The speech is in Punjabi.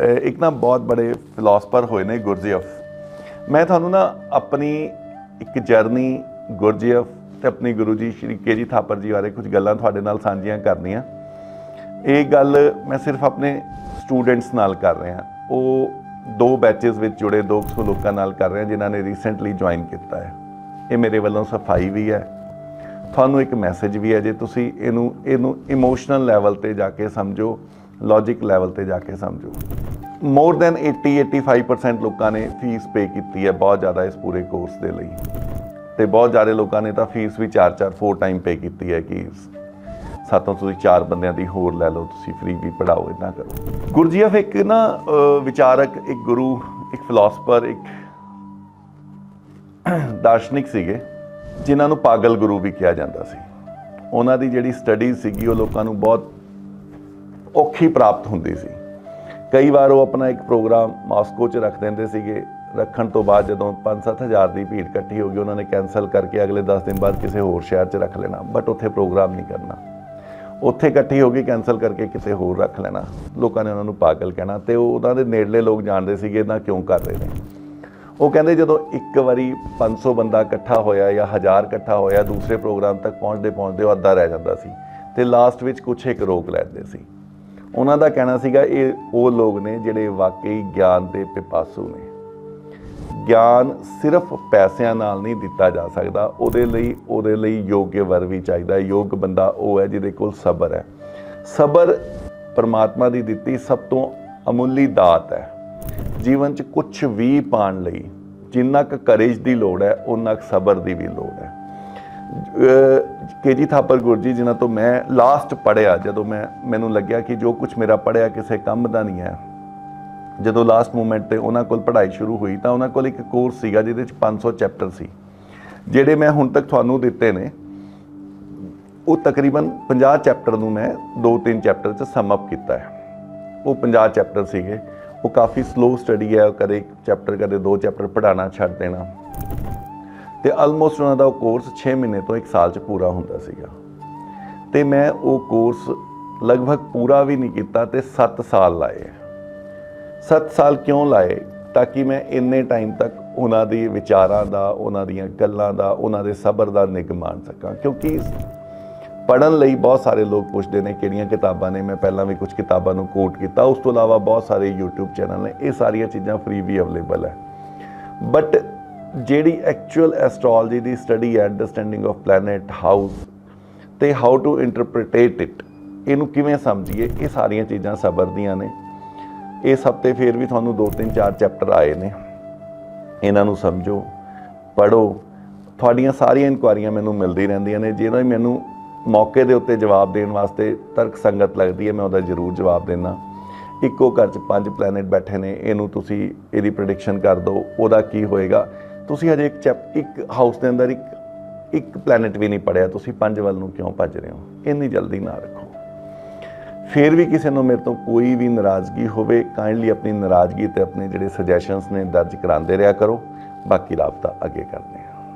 ਇੱਕ ਨਾ ਬਹੁਤ ਬੜੇ ਫਿਲਾਸਫਰ ਹੋਏ ਨੇ ਗੁਰਜੀਐਫ ਮੈਂ ਤੁਹਾਨੂੰ ਨਾ ਆਪਣੀ ਇੱਕ ਜਰਨੀ ਗੁਰਜੀਐਫ ਤੇ ਆਪਣੀ ਗੁਰੂ ਜੀ ਸ਼੍ਰੀ ਕੇਜੀ ਥਾਪਰ ਜੀ ਬਾਰੇ ਕੁਝ ਗੱਲਾਂ ਤੁਹਾਡੇ ਨਾਲ ਸਾਂਝੀਆਂ ਕਰਨੀਆਂ। ਇਹ ਗੱਲ ਮੈਂ ਸਿਰਫ ਆਪਣੇ ਸਟੂਡੈਂਟਸ ਨਾਲ ਕਰ ਰਿਹਾ। ਉਹ ਦੋ ਬੈਚਸ ਵਿੱਚ ਜੁੜੇ 200 ਲੋਕਾਂ ਨਾਲ ਕਰ ਰਿਹਾ ਜਿਨ੍ਹਾਂ ਨੇ ਰੀਸੈਂਟਲੀ ਜੁਆਇਨ ਕੀਤਾ ਹੈ। ਇਹ ਮੇਰੇ ਵੱਲੋਂ ਸਫ਼ਾਈ ਵੀ ਹੈ। ਤੁਹਾਨੂੰ ਇੱਕ ਮੈਸੇਜ ਵੀ ਹੈ ਜੇ ਤੁਸੀਂ ਇਹਨੂੰ ਇਹਨੂੰ ਇਮੋਸ਼ਨਲ ਲੈਵਲ ਤੇ ਜਾ ਕੇ ਸਮਝੋ ਲੌਜੀਕ ਲੈਵਲ ਤੇ ਜਾ ਕੇ ਸਮਝੋ। ਮੋਰ ਦੈਨ 80 85% ਲੋਕਾਂ ਨੇ ਫੀਸ ਪੇ ਕੀਤੀ ਹੈ ਬਹੁਤ ਜ਼ਿਆਦਾ ਇਸ ਪੂਰੇ ਕੋਰਸ ਦੇ ਲਈ। ਤੇ ਬਹੁਤ ਜ਼ਿਆਦਾ ਲੋਕਾਂ ਨੇ ਤਾਂ ਫੀਸ ਵੀ 4-4 4 ਟਾਈਮ ਪੇ ਕੀਤੀ ਹੈ ਕਿ ਸਾਤੋਂ ਤੁਸੀਂ ਚਾਰ ਬੰਦਿਆਂ ਦੀ ਹੋਰ ਲੈ ਲਓ, ਤੁਸੀਂ ਫ੍ਰੀ ਵੀ ਪੜਾਓ ਇਦਾਂ ਕਰੋ। ਗੁਰਜੀਐਫ ਇੱਕ ਨਾ ਵਿਚਾਰਕ, ਇੱਕ ਗੁਰੂ, ਇੱਕ ਫਿਲਾਸਫਰ ਇੱਕ ਦਾਰਸ਼ਨਿਕ ਸੀਗੇ, ਜਿਨ੍ਹਾਂ ਨੂੰ ਪਾਗਲ ਗੁਰੂ ਵੀ ਕਿਹਾ ਜਾਂਦਾ ਸੀ। ਉਹਨਾਂ ਦੀ ਜਿਹੜੀ ਸਟੱਡੀ ਸੀਗੀ, ਉਹ ਲੋਕਾਂ ਨੂੰ ਬਹੁਤ ਔਖੀ ਪ੍ਰਾਪਤ ਹੁੰਦੀ ਸੀ। ਕਈ ਵਾਰ ਉਹ ਆਪਣਾ ਇੱਕ ਪ੍ਰੋਗਰਾਮ ਮਾਸਕੋ 'ਚ ਰੱਖ ਦਿੰਦੇ ਸੀਗੇ। ਰੱਖਣ ਤੋਂ ਬਾਅਦ ਜਦੋਂ 5-7 ਹਜ਼ਾਰ ਦੀ ਭੀੜ ਇਕੱਠੀ ਹੋ ਗਈ, ਉਹਨਾਂ ਨੇ ਕੈਨਸਲ ਕਰਕੇ ਅਗਲੇ 10 ਦਿਨ ਬਾਅਦ ਕਿਸੇ ਹੋਰ ਸ਼ਹਿਰ 'ਚ ਰੱਖ ਲੈਣਾ। ਬਟ ਉੱਥੇ ਪ੍ਰੋਗਰਾਮ ਨਹੀਂ ਕਰਨਾ। ਉੱਥੇ ਇਕੱਠੀ ਹੋ ਗਈ ਕੈਨਸਲ ਕਰਕੇ ਕਿਸੇ ਹੋਰ ਰੱਖ ਲੈਣਾ। ਲੋਕਾਂ ਨੇ ਉਹਨਾਂ ਨੂੰ ਪਾਗਲ ਕਹਿਣਾ ਤੇ ਉਹ ਉਹਨਾਂ ਦੇ ਨੇੜਲੇ ਲੋਕ ਜਾਣਦੇ ਸੀਗੇ ਇਹਨਾਂ ਕਿਉਂ ਕਰ ਰਹੇ ਨੇ? ਉਹ ਕਹਿੰਦੇ ਜਦੋਂ ਇੱਕ ਵਾਰੀ 500 ਬੰਦਾ ਇਕੱਠਾ ਹੋਇਆ ਜਾਂ 1000 ਇਕੱਠਾ ਹੋਇਆ, ਦੂਸਰੇ ਪ੍ਰੋਗਰਾਮ ਤੱਕ ਪਹੁੰਚਦੇ ਪਹੁੰਚਦੇ ਉਹ ਅੱਧਾ ਰਹਿ ਜਾਂਦਾ ਸੀ ਤੇ ਲਾਸਟ ਵਿੱਚ ਕੁਛ ਇੱਕ ਰੋਕ ਲੈਂਦੇ ਸੀ। ਉਹਨਾਂ ਦਾ ਕਹਿਣਾ ਸੀਗਾ, ਇਹ ਉਹ ਲੋਕ ਨੇ ਜਿਹੜੇ ਵਾਕਈ ਗਿਆਨ ਦੇ ਪਿਪਾਸੂ ਨੇ। ਗਿਆਨ ਸਿਰਫ ਪੈਸਿਆਂ ਨਾਲ ਨਹੀਂ ਦਿੱਤਾ ਜਾ ਸਕਦਾ, ਉਹਦੇ ਲਈ ਉਹਦੇ ਲਈ ਯੋਗ ਵਰ ਵੀ ਚਾਹੀਦਾ ਯੋਗ ਬੰਦਾ ਉਹ ਹੈ ਜਿਹਦੇ ਕੋਲ ਸਬਰ ਹੈ। ਸਬਰ ਪਰਮਾਤਮਾ ਦੀ ਦਿੱਤੀ ਸਭ ਤੋਂ ਅਮੁੱਲੀ ਦਾਤ ਹੈ। ਜੀਵਨ 'ਚ ਕੁਝ ਵੀ ਪਾਣ ਲਈ, ਜਿੰਨਾ ਕੁ ਕਰੇਜ ਦੀ ਲੋੜ ਹੈ ਉਹਨਾਂ ਕੁ ਸਬਰ ਦੀ ਵੀ ਲੋੜ ਹੈ। ਕੇਜੀ ਥਾਪਰ ਗੁਰਜੀ, ਜਿਨ੍ਹਾਂ ਤੋਂ ਮੈਂ ਲਾਸਟ ਪੜਿਆ ਜਦੋਂ ਮੈਂ, ਮੈਨੂੰ ਲੱਗਿਆ ਕਿ ਜੋ ਕੁਝ ਮੇਰਾ ਪੜਿਆ ਕਿਸੇ ਕੰਮ ਦਾ ਨਹੀਂ ਹੈ। ਜਦੋਂ ਲਾਸਟ ਮੂਮੈਂਟ ਤੇ ਉਹਨਾਂ ਕੋਲ ਪੜ੍ਹਾਈ ਸ਼ੁਰੂ ਹੋਈ, ਤਾਂ ਉਹਨਾਂ ਕੋਲ ਇੱਕ ਕੋਰਸ ਸੀਗਾ, ਜਿਹਦੇ ਵਿੱਚ 500 ਚੈਪਟਰ ਸੀ। ਜਿਹੜੇ ਮੈਂ ਹੁਣ ਤੱਕ ਤੁਹਾਨੂੰ ਦਿੱਤੇ ਨੇ, ਉਹ ਤਕਰੀਬਨ 50 ਚੈਪਟਰ ਨੂੰ ਮੈਂ 2-3 ਚੈਪਟਰ 'ਚ ਸਮ ਅਪ ਕੀਤਾ ਹੈ। ਉਹ 50 ਚੈਪਟਰ ਸੀਗੇ। ਉਹ ਕਾਫੀ ਸਲੋ ਸਟੱਡੀ ਹੈ ਕਦੇ ਇੱਕ ਚੈਪਟਰ ਕਦੇ ਦੋ ਚੈਪਟਰ ਪੜਾਉਣਾ ਛੱਡ ਦੇਣਾ। ਤੇ ਆਲਮੋਸਟ ਉਹਨਾਂ ਦਾ ਉਹ ਕੋਰਸ 6 ਮਹੀਨੇ ਤੋਂ 1 ਸਾਲ 'ਚ ਪੂਰਾ ਹੁੰਦਾ ਸੀਗਾ। ਤੇ ਮੈਂ ਉਹ ਕੋਰਸ ਲਗਭਗ ਪੂਰਾ ਵੀ ਨਹੀਂ ਕੀਤਾ ਤੇ 7 ਸਾਲ ਲਾਏ। 7 ਸਾਲ ਕਿਉਂ ਲਾਏ? ਤਾਂ ਕਿ ਮੈਂ ਇੰਨੇ ਟਾਈਮ ਤੱਕ ਉਹਨਾਂ ਦੇ ਵਿਚਾਰਾਂ ਦਾ, ਉਹਨਾਂ ਦੀਆਂ ਗੱਲਾਂ ਦਾ, ਉਹਨਾਂ ਦੇ ਸਬਰ ਦਾ ਨਿਗ ਮਾਣ ਸਕਾਂ। ਕਿਉਂਕਿ ਪੜਨ ਲਈ ਬਹੁਤ ਸਾਰੇ ਲੋਕ ਪੁੱਛਦੇ ਨੇ ਕਿਹੜੀਆਂ ਕਿਤਾਬਾਂ ਨੇ। ਮੈਂ ਪਹਿਲਾਂ ਵੀ ਕੁਝ ਕਿਤਾਬਾਂ ਨੂੰ ਕੋਟ ਕੀਤਾ। ਉਸ ਤੋਂ ਇਲਾਵਾ ਬਹੁਤ ਸਾਰੇ YouTube ਚੈਨਲ ਨੇ। ਇਹ ਸਾਰੀਆਂ ਚੀਜ਼ਾਂ ਫ੍ਰੀ ਵੀ ਅਵੇਲੇਬਲ ਹੈ। ਬਟ ਜਿਹੜੀ ਐਕਚੁਅਲ ਐਸਟ੍ਰੋਲੋਜੀ ਦੀ ਸਟੱਡੀ ਹੈ ਅੰਡਰਸਟੈਂਡਿੰਗ ਆਫ ਪਲੈਨਟ ਹਾਊਸ ਤੇ ਹਾਊ ਟੂ ਇੰਟਰਪ੍ਰੀਟੇਟ ਇਟ ਇਹਨੂੰ ਕਿਵੇਂ ਸਮਝੀਏ? ਇਹ ਸਾਰੀਆਂ ਚੀਜ਼ਾਂ ਸਬਰ ਦੀਆਂ ਨੇ। ਇਸ ਹਫ਼ਤੇ ਫੇਰ ਵੀ ਤੁਹਾਨੂੰ 2-3 4 ਚੈਪਟਰ ਆਏ ਨੇ। ਇਹਨਾਂ ਨੂੰ ਸਮਝੋ ਪੜੋ ਤੁਹਾਡੀਆਂ ਸਾਰੀਆਂ ਇਨਕੁਆਰੀਆਂ ਮੈਨੂੰ ਮਿਲਦੀ ਰਹਿੰਦੀਆਂ ਨੇ। ਜਿਹੜਾ ਮੈਨੂੰ ਮੌਕੇ ਦੇ ਉੱਤੇ ਜਵਾਬ ਦੇਣ ਵਾਸਤੇ ਤਰਕ ਸੰਗਤ ਲੱਗਦੀ ਹੈ, ਮੈਂ ਉਹਦਾ ਜ਼ਰੂਰ ਜਵਾਬ ਦੇਣਾ ਇੱਕੋ ਘਰ 'ਚ ਪੰਜ ਪਲੈਨਟ ਬੈਠੇ ਨੇ। ਇਹਨੂੰ ਤੁਸੀਂ, ਇਹਦੀ ਪ੍ਰੈਡਿਕਸ਼ਨ ਕਰ ਦਿਓ। ਉਹਦਾ ਕੀ ਹੋਏਗਾ? ਤੁਸੀਂ ਹਜੇ ਇੱਕ ਚੈਪ, ਇੱਕ ਹਾਊਸ ਦੇ ਅੰਦਰ ਇੱਕ ਇੱਕ ਪਲੈਨਟ ਵੀ ਨਹੀਂ ਪੜਿਆ ਤੁਸੀਂ ਪੰਜ ਵੱਲ ਨੂੰ ਕਿਉਂ ਭੱਜ ਰਹੇ ਹੋ? ਇੰਨੀ ਜਲਦੀ ਨਾ ਰੱਖੋ। ਫਿਰ ਵੀ ਕਿਸੇ ਨੂੰ ਮੇਰੇ ਤੋਂ ਕੋਈ ਵੀ ਨਾਰਾਜ਼ਗੀ ਹੋਵੇ ਕਾਈਂਡਲੀ ਆਪਣੀ ਨਾਰਾਜ਼ਗੀ ਤੇ ਆਪਣੇ ਜਿਹੜੇ ਸੁਜੈਸ਼ਨਸ ਨੇ ਦਰਜ ਕਰਾਉਂਦੇ ਰਿਹਾ ਕਰੋ, ਬਾਕੀ ਰਾਬਤਾ ਅੱਗੇ ਕਰਦੇ